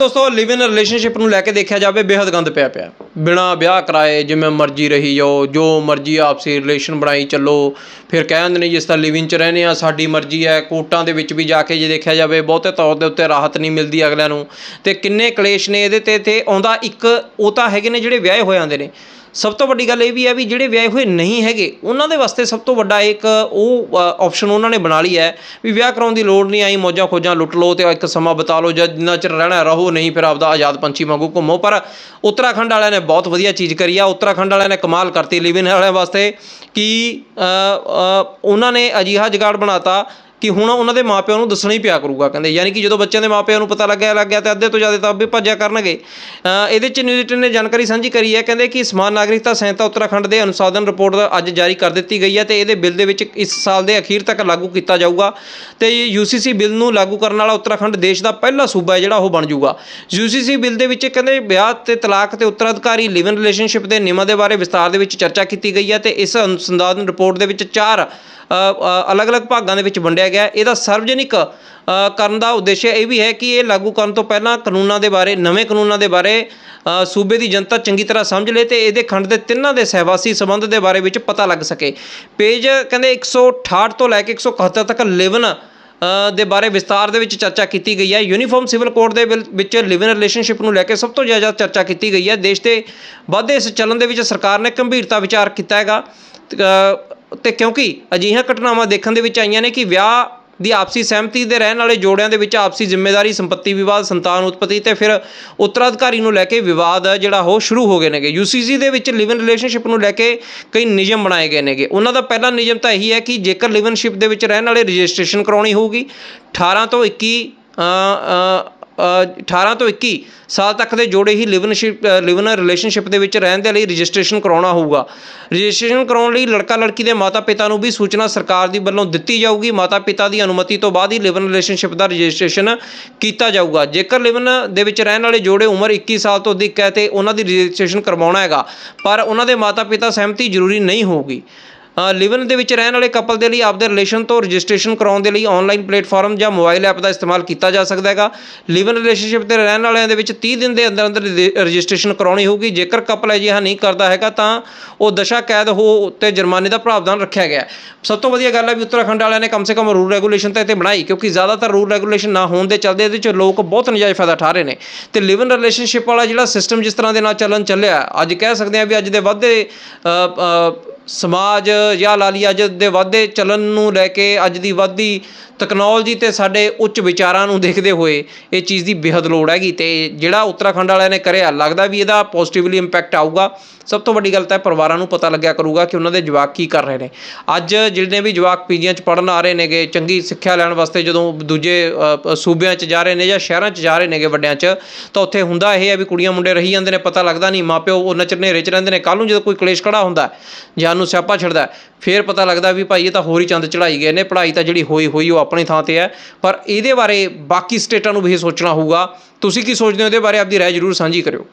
ਦੋਸਤੋ ਲਿਵ ਇਨ ਰਿਲੇਸ਼ਨਸ਼ਿਪ ਨੂੰ ਲੈ ਕੇ ਦੇਖਿਆ ਜਾਵੇ, ਬੇਹੱਦ ਗੰਦ ਪਿਆ ਪਿਆ। ਬਿਨਾ ਵਿਆਹ ਕਰਾਏ, ਜਿਵੇਂ ਮਰਜ਼ੀ ਰਹੀ ਜਾਓ, ਜੋ ਮਰਜ਼ੀ ਆਪਸੀ ਰਿਲੇਸ਼ਨ ਬਣਾਈ ਚੱਲੋ, ਫਿਰ ਕਹਿ ਦਿੰਦੇ ਨੇ ਜਿਸ ਤਰ੍ਹਾਂ ਲਿਵ ਇਨ ਚ ਰਹਨੇ ਆ ਸਾਡੀ ਮਰਜ਼ੀ ਹੈ। ਕੋਰਟਾਂ ਦੇ ਵਿੱਚ ਵੀ ਜਾ ਕੇ ਜੇ ਦੇਖਿਆ ਜਾਵੇ, ਬਹੁਤੇ ਤੌਰ ਦੇ ਉੱਤੇ ਰਾਹਤ ਨਹੀਂ ਮਿਲਦੀ ਅਗਲਿਆਂ ਨੂੰ। ਤੇ ਕਿੰਨੇ ਕਲੇਸ਼ ਨੇ ਇਹਦੇ ਤੇ ਤੇ ਆਉਂਦਾ ਇੱਕ, ਉਹ ਤਾਂ ਹੈਗੇ ਨੇ ਜਿਹੜੇ ਵਿਆਹੇ ਹੋਏ ਆਂਦੇ ਨੇ। ਸਭ ਤੋਂ ਵੱਡੀ ਗੱਲ ਇਹ ਵੀ ਹੈ ਵੀ ਜਿਹੜੇ ਵਿਆਹੇ ਹੋਏ ਨਹੀਂ ਹੈਗੇ, ਉਹਨਾਂ ਦੇ ਵਾਸਤੇ ਸਭ ਤੋਂ ਵੱਡਾ ਇੱਕ, ਉਹ ਆਪਸ਼ਨ ਉਹਨਾਂ ਨੇ ਬਣਾ ਲਈ ਹੈ ਵੀ ਵਿਆਹ ਕਰਾਉਣ ਦੀ ਲੋੜ ਨਹੀਂ ਆਈ ਮੌਜਾਂ ਖੋਜਾਂ ਲੁੱਟ ਲਓ ਤੇ ਇੱਕ ਸਮਾਂ ਬਿਤਾ ਲਓ, ਜਾਂ ਜਿੰਨਾ ਚਿਰ ਰਹਿਣਾ ਰਹੋ, ਨਹੀਂ ਫਿਰ ਆਪਦਾ ਆਜ਼ਾਦ ਪੰਛੀ ਵਾਂਗੂ ਘੁੰਮੋ। ਪਰ ਉੱਤਰਾਖੰਡ ਵਾਲਿਆਂ ਨੇ ਬਹੁਤ ਵਧੀਆ ਚੀਜ਼ ਕਰੀ ਆ। ਉੱਤਰਾਖੰਡ ਵਾਲਿਆਂ ਨੇ ਕਮਾਲ ਕਰਤੀ ਲਿਵਿਨ ਵਾਲਿਆਂ ਵਾਸਤੇ ਕਿ ਉਹਨਾਂ ਨੇ ਅਜੀਹਾ ਜਗਾੜ ਬਣਾਤਾ ਕਿ ਹੁਣ ਉਹਨਾਂ ਦੇ ਮਾਪਿਆਂ ਨੂੰ ਦੱਸਣਾ ਹੀ ਪਿਆ ਕਰੂਗਾ, ਕਹਿੰਦੇ, ਯਾਨੀ ਕਿ ਜਦੋਂ ਬੱਚਿਆਂ ਦੇ ਮਾਪਿਆਂ ਨੂੰ ਪਤਾ ਲੱਗਿਆ, ਲੱਗ ਗਿਆ ਤੇ ਅੱਧੇ ਤੋਂ ਜ਼ਿਆਦਾ ਤਾਂ ਵੀ ਭੱਜਿਆ ਕਰਨਗੇ। ਇਹਦੇ ਚ ਨਿਊਜ਼ ਏਟੀਨ ਨੇ ਜਾਣਕਾਰੀ ਸਾਂਝੀ ਕਰੀ ਹੈ, ਕਹਿੰਦੇ ਕਿ ਸਮਾਨ ਨਾਗਰਿਕਤਾ ਸੰਹਿਤਾ ਉੱਤਰਾਖੰਡ ਦੇ ਅਨੁਸਾਧਨ ਰਿਪੋਰਟ ਅੱਜ ਜਾਰੀ ਕਰ ਦਿੱਤੀ ਗਈ ਹੈ ਤੇ ਇਹਦੇ ਬਿੱਲ ਦੇ ਵਿੱਚ ਇਸ ਸਾਲ ਦੇ ਅਖੀਰ ਤੱਕ ਲਾਗੂ ਕੀਤਾ ਜਾਊਗਾ। ਤੇ ਯੂਸੀਸੀ ਬਿੱਲ ਨੂੰ ਲਾਗੂ ਕਰਨ ਵਾਲਾ ਉੱਤਰਾਖੰਡ ਦੇਸ਼ ਦਾ ਪਹਿਲਾ ਸੂਬਾ ਹੈ ਜਿਹੜਾ ਉਹ ਬਣ ਜਾਊਗਾ। ਯੂਸੀਸੀ ਬਿੱਲ ਦੇ ਵਿੱਚ ਕਹਿੰਦੇ ਵਿਆਹ ਤੇ ਤਲਾਕ ਤੇ ਉੱਤਰਾਧਿਕਾਰੀ ਲਿਵ ਇਨ ਰਿਲੇਸ਼ਨਸ਼ਿਪ ਦੇ ਨਿਯਮਾਂ ਦੇ ਬਾਰੇ ਵਿਸਤਾਰ ਦੇ ਵਿੱਚ ਚਰਚਾ ਕੀਤੀ ਗਈ ਹੈ ਤੇ ਇਸ ਅਨੁਸੰਧਾਨ ਰਿਪੋਰਟ ਦੇ ਵਿੱਚ ਚਾਰ ਅਲੱਗ-ਅਲੱਗ ਭਾਗਾਂ ਦੇ ਵਿੱਚ ਵੰਡਿਆ ਗਿਆ ਇਹਦਾ ਸਰਵਜਨਿਕ ਕਰਨ ਦਾ ਉਦੇਸ਼ ਇਹ ਵੀ ਹੈ ਕਿ ਇਹ ਲਾਗੂ ਕਰਨ ਤੋਂ ਪਹਿਲਾਂ ਕਾਨੂੰਨਾਂ ਦੇ ਬਾਰੇ, ਨਵੇਂ ਕਾਨੂੰਨਾਂ ਦੇ ਬਾਰੇ ਸੂਬੇ ਦੀ ਜਨਤਾ ਚੰਗੀ ਤਰ੍ਹਾਂ ਸਮਝ ਲੇ ਤੇ ਇਹਦੇ ਖੰਡ ਦੇ ਤਿੰਨਾਂ ਦੇ ਸਹਿਵਾਸੀ ਸੰਬੰਧ ਦੇ ਬਾਰੇ ਵਿੱਚ ਪਤਾ ਲੱਗ ਸਕੇ। ਪੇਜ ਕਹਿੰਦੇ 168 ਤੋਂ ਲੈ ਕੇ 171 ਤੱਕ ਲਿਵਨ ਦੇ ਬਾਰੇ ਵਿਸਤਾਰ ਦੇ ਵਿੱਚ ਚਰਚਾ ਕੀਤੀ ਗਈ ਹੈ। ਯੂਨੀਫਾਰਮ ਸਿਵਲ ਕੋਡ ਦੇ ਵਿੱਚ ਲਿਵ ਰਿਲੇਸ਼ਨਸ਼ਿਪ ਨੂੰ ਲੈ ਕੇ ਸਭ ਤੋਂ ਜ਼ਿਆਦਾ ਚਰਚਾ ਕੀਤੀ ਗਈ ਹੈ। ਦੇਸ਼ ਦੇ ਵਾਧੇ ਇਸ ਚੱਲਣ ਦੇ ਵਿੱਚ ਸਰਕਾਰ ਨੇ ਗੰਭੀਰਤਾ ਵਿਚਾਰ ਕੀਤਾ ਹੈਗਾ। ਤੇ, ਕਿਉਂਕਿ ਅਜਿਹੀਆਂ ਘਟਨਾਵਾਂ ਦੇਖਣ ਦੇ ਵਿੱਚ ਆਈਆਂ ਨੇ ਕਿ ਵਿਆਹ ਦੀ ਆਪਸੀ ਸਹਿਮਤੀ ਦੇ ਰਹਿਣ ਵਾਲੇ ਜੋੜਿਆਂ ਦੇ ਵਿੱਚ ਆਪਸੀ ਜ਼ਿੰਮੇਵਾਰੀ ਸੰਪਤੀ ਵਿਵਾਦ ਸੰਤਾਨ ਉਤਪਤੀ ਤੇ ਫਿਰ ਉੱਤਰਾਧਿਕਾਰੀ ਨੂੰ ਲੈ ਕੇ ਵਿਵਾਦ ਜਿਹੜਾ ਉਹ ਸ਼ੁਰੂ ਹੋ ਗਏ ਨੇਗੇ। ਯੂਸੀਸੀ ਦੇ ਵਿੱਚ ਲਿਵ ਇਨ ਰਿਲੇਸ਼ਨਸ਼ਿਪ ਨੂੰ ਲੈ ਕੇ ਕਈ ਨਿਯਮ ਬਣਾਏ ਗਏ ਨੇਗੇ। ਉਹਨਾਂ ਦਾ ਪਹਿਲਾ ਨਿਯਮ ਤਾਂ ਇਹੀ ਹੈ ਕਿ ਜੇਕਰ ਲਿਵ ਇਨਸ਼ਿਪ ਦੇ ਵਿੱਚ ਰਹਿਣ ਵਾਲੇ ਰਜਿਸਟ੍ਰੇਸ਼ਨ ਕਰਾਉਣੀ ਹੋਊਗੀ 18 ਤੋਂ 21 18 ਤੋਂ 21 ਸਾਲ ਤੱਕ ਦੇ ਜੋੜੇ ਹੀ ਲਿਵਨਸ਼ਿਪ ਇਨਸ਼ਿਪ ਰਿਲੇਸ਼ਨਸ਼ਿਪ ਦੇ ਵਿੱਚ ਰਹਿਣ ਦੇ ਲਈ ਰਜਿਸਟ੍ਰੇਸ਼ਨ ਕਰਾਉਣਾ ਹੋਊਗਾ। ਰਜਿਸਟ੍ਰੇਸ਼ਨ ਕਰਾਉਣ ਲਈ ਲੜਕਾ ਲੜਕੀ ਦੇ ਮਾਤਾ-ਪਿਤਾ ਨੂੰ ਵੀ ਸੂਚਨਾ ਸਰਕਾਰ ਦੀ ਵੱਲੋਂ ਦਿੱਤੀ ਜਾਊਗੀ। ਮਾਤਾ-ਪਿਤਾ ਦੀ ਅਨੁਮਤੀ ਤੋਂ ਬਾਅਦ ਹੀ ਲਿਵਨ ਰਿਲੇਸ਼ਨਸ਼ਿਪ ਦਾ ਰਜਿਸਟ੍ਰੇਸ਼ਨ ਕੀਤਾ ਜਾਊਗਾ। ਜੇਕਰ ਲਿਵਨ ਦੇ ਵਿੱਚ ਰਹਿਣ ਵਾਲੇ ਜੋੜੇ ਉਮਰ 21 ਸਾਲ ਤੋਂ ਅਧਿਕ ਹੈ ਤੇ ਉਹਨਾਂ ਦੀ ਰਜਿਸਟ੍ਰੇਸ਼ਨ ਕਰਵਾਉਣਾ ਹੈਗਾ, ਪਰ ਉਹਨਾਂ ਦੇ ਮਾਤਾ-ਪਿਤਾ ਸਹਿਮਤੀ ਜ਼ਰੂਰੀ ਨਹੀਂ ਹੋਊਗੀ। ਲਿਵਨ ਦੇ ਵਿੱਚ ਰਹਿਣ ਵਾਲੇ ਕਪਲ ਦੇ ਲਈ ਆਪਦੇ ਰਿਲੇਸ਼ਨ ਤੋਂ ਰਜਿਸਟ੍ਰੇਸ਼ਨ ਕਰਾਉਣ ਦੇ ਲਈ ਆਨਲਾਈਨ ਪਲੇਟਫਾਰਮ ਜਾਂ ਮੋਬਾਈਲ ਐਪ ਦਾ ਇਸਤੇਮਾਲ ਕੀਤਾ ਜਾ ਸਕਦਾ ਹੈਗਾ। ਲਿਵਨ ਰਿਲੇਸ਼ਨਸ਼ਿਪ ਤੇ ਰਹਿਣ ਵਾਲਿਆਂ ਦੇ ਵਿੱਚ 30 ਦਿਨ ਦੇ ਅੰਦਰ ਅੰਦਰ ਰਜਿਸਟ੍ਰੇਸ਼ਨ ਕਰਾਉਣੀ ਹੋਊਗੀ। ਜੇਕਰ ਕਪਲ ਅਜਿਹਾ ਨਹੀਂ ਕਰਦਾ ਹੈਗਾ, ਤਾਂ ਉਹ ਦਸ਼ਾ ਕੈਦ ਹੋ ਤੇ ਜੁਰਮਾਨੇ ਦਾ ਪ੍ਰਾਵਧਾਨ ਰੱਖਿਆ ਗਿਆ ਸਭ ਤੋਂ ਵਧੀਆ ਗੱਲ ਹੈ ਵੀ ਉੱਤਰਾਖੰਡ ਵਾਲਿਆਂ ਨੇ ਕਮ ਸੇ ਕਮ ਰੂਲ ਰੈਗੂਲੇਸ਼ਨ ਤਾਂ ਇੱਥੇ ਬਣਾਈ, ਕਿਉਂਕਿ ਜ਼ਿਆਦਾਤਰ ਰੂਲ ਰੈਗੂਲੇਸ਼ਨ ਨਾ ਹੋਣ ਦੇ ਚੱਲਦੇ ਇਹਦੇ ਚ ਲੋਕ ਬਹੁਤ ਨਜਾਇਜ਼ ਫਾਇਦਾ ਉਠਾ ਰਹੇ ਨੇ। ਤੇ ਲਿਵ ਇਨ ਰਿਲੇਸ਼ਨਸ਼ਿਪ ਵਾਲਾ ਜਿਹੜਾ ਸਿਸਟਮ ਜਿਸ ਤਰ੍ਹਾਂ ਦੇ ਨਾਲ ਚੱਲਣ ਚੱਲਿਆ, ਅੱਜ ਕਹਿ ਸਕਦੇ ਹਾਂ ਵੀ ਅੱਜ ਦੇ ਵੱਧਦੇ ਸਮਾਜ ਜਾਂ ਲਾ ਅੱਜ ਦੇ ਵਾਧੇ ਚੱਲਣ ਨੂੰ ਲੈ ਕੇ ਅੱਜ ਦੀ ਵੱਧਦੀ ਟੈਕਨੋਲੋਜੀ ਤੇ ਸਾਡੇ ਉੱਚ ਵਿਚਾਰਾਂ ਨੂੰ ਦੇਖਦੇ ਹੋਏ ਇਹ ਚੀਜ਼ ਦੀ ਬੇਹੱਦ ਲੋੜ ਹੈਗੀ ਤੇ ਜਿਹੜਾ ਉੱਤਰਾਖੰਡ ਵਾਲਿਆਂ ਨੇ ਕਰਿਆ, ਲੱਗਦਾ ਵੀ ਇਹਦਾ ਪੋਜ਼ਿਟਿਵਲੀ ਇੰਪੈਕਟ ਆਊਗਾ। ਸਭ ਤੋਂ ਵੱਡੀ ਗੱਲ ਤਾਂ ਪਰਿਵਾਰਾਂ ਨੂੰ ਪਤਾ ਲੱਗਿਆ ਕਰੂਗਾ ਕਿ ਉਹਨਾਂ ਦੇ ਜਵਾਕ ਕੀ ਕਰ ਰਹੇ ਨੇ। ਅੱਜ ਜਿਹੜੇ ਵੀ ਜਵਾਕ ਪੀਜੀਆਂ 'ਚ ਪੜਨ ਆ ਰਹੇ ਨੇਗੇ, ਚੰਗੀ ਸਿੱਖਿਆ ਲੈਣ ਵਾਸਤੇ ਜਦੋਂ ਦੂਜੇ ਸੂਬਿਆਂ 'ਚ ਜਾ ਰਹੇ ਨੇ ਜਾਂ ਸ਼ਹਿਰਾਂ 'ਚ ਜਾ ਰਹੇ ਨੇਗੇ ਵੱਡਿਆਂ 'ਚ, ਤਾਂ ਉੱਥੇ ਹੁੰਦਾ ਇਹ ਹੈ ਵੀ ਕੁੜੀਆਂ ਮੁੰਡੇ ਰਹੀ ਜਾਂਦੇ ਨੇ, ਪਤਾ ਲੱਗਦਾ ਨਹੀਂ, ਮਾਪਿਓ ਉਹਨਾਂ ਚਿਰ ਹਨੇਰੇ 'ਚ ਰਹਿੰਦੇ ਨੇ। ਕੱਲ ਨੂੰ ਜਦੋਂ ਕੋਈ ਕਲੇਸ਼ ਖੜਾ ਹੁੰਦਾ ਜਾਂ ਜਾਂ ਨੂੰ ਸਿਆਪਾ ਛੱਡਦਾ ਫਿਰ ਪਤਾ ਲੱਗਦਾ ਵੀ ਭਾਈ ਇਹ ਤਾਂ ਹੋਰ ਹੀ ਚੰਦ ਚੜਾਈ ਗਏ ਨੇ, ਪੜ੍ਹਾਈ ਤਾਂ ਜਿਹੜੀ ਹੋਈ ਹੋਈ ਉਹ ਆਪਣੀ ਥਾਂ ਤੇ ਹੈ। ਪਰ ਇਹਦੇ ਬਾਰੇ ਬਾਕੀ ਸਟੇਟਾਂ ਨੂੰ ਵੀ ਇਹ ਸੋਚਣਾ ਹੋਊਗਾ। ਤੁਸੀਂ ਕੀ ਸੋਚਦੇ ਹੋ ਇਹਦੇ ਬਾਰੇ? ਆਪਦੀ ਰਾਏ ਜ਼ਰੂਰ ਸਾਂਝੀ ਕਰਿਓ।